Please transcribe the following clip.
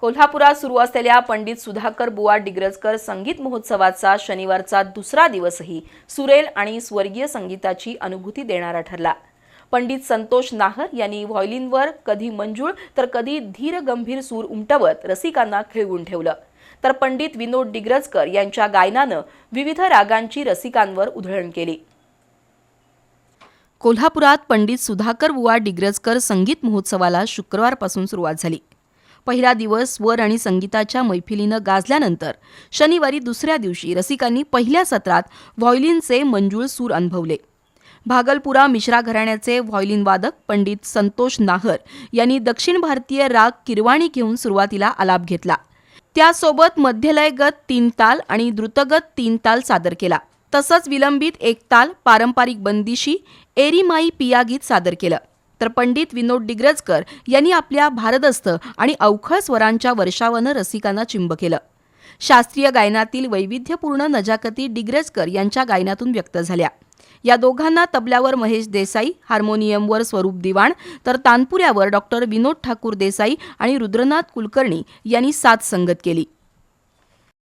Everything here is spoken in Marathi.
कोल्हापुरात सुरू असलेल्या पंडित सुधाकर बुवा डिग्रजकर संगीत महोत्सवाचा शनिवारचा दुसरा दिवसही सुरेल आणि स्वर्गीय संगीताची अनुभूती देणारा ठरला. पंडित संतोष नाहर यांनी व्हॉयलिनवर कधी मंजूळ तर कधी धीर गंभीर सूर उमटवत रसिकांना खिळवून ठेवलं. तर पंडित विनोद डिग्रजकर यांच्या गायनानं विविध रागांची रसिकांवर उधळण केली. कोल्हापुरात पंडित सुधाकर बुवा डिग्रजकर संगीत महोत्सवाला शुक्रवारपासून सुरुवात झाली. पहिला दिवस स्वर आणि संगीताच्या मैफिलीनं गाजल्यानंतर शनिवारी दुसऱ्या दिवशी रसिकांनी पहिल्या सत्रात व्हॉयलिनचे मंजूळ सूर अनुभवले. भागलपुरा मिश्रा घराण्याचे व्हॉयलिन वादक पंडित संतोष नाहर यांनी दक्षिण भारतीय राग किरवाणी घेऊन सुरुवातीला आलाप घेतला. त्यासोबत मध्यलयगत तीन ताल आणि द्रुतगत तीन ताल सादर केला. तसंच विलंबित एक ताल पारंपरिक बंदिशी एरीमाई पिया गीत सादर केलं. तर पंडित विनोद डिग्रजकर यांनी आपल्या भारदस्थ आणि अवखळ स्वरांच्या वर्षावानं रसिकांना चिंब केलं. शास्त्रीय गायनातील वैविध्यपूर्ण नजाकती डिग्रजकर यांच्या गायनातून व्यक्त झाल्या. या दोघांना तबल्यावर महेश देसाई हार्मोनियमवर स्वरूप दिवाण तर तानपुऱ्यावर डॉक्टर विनोद ठाकूर देसाई आणि रुद्रनाथ कुलकर्णी यांनी साथ संगत केली.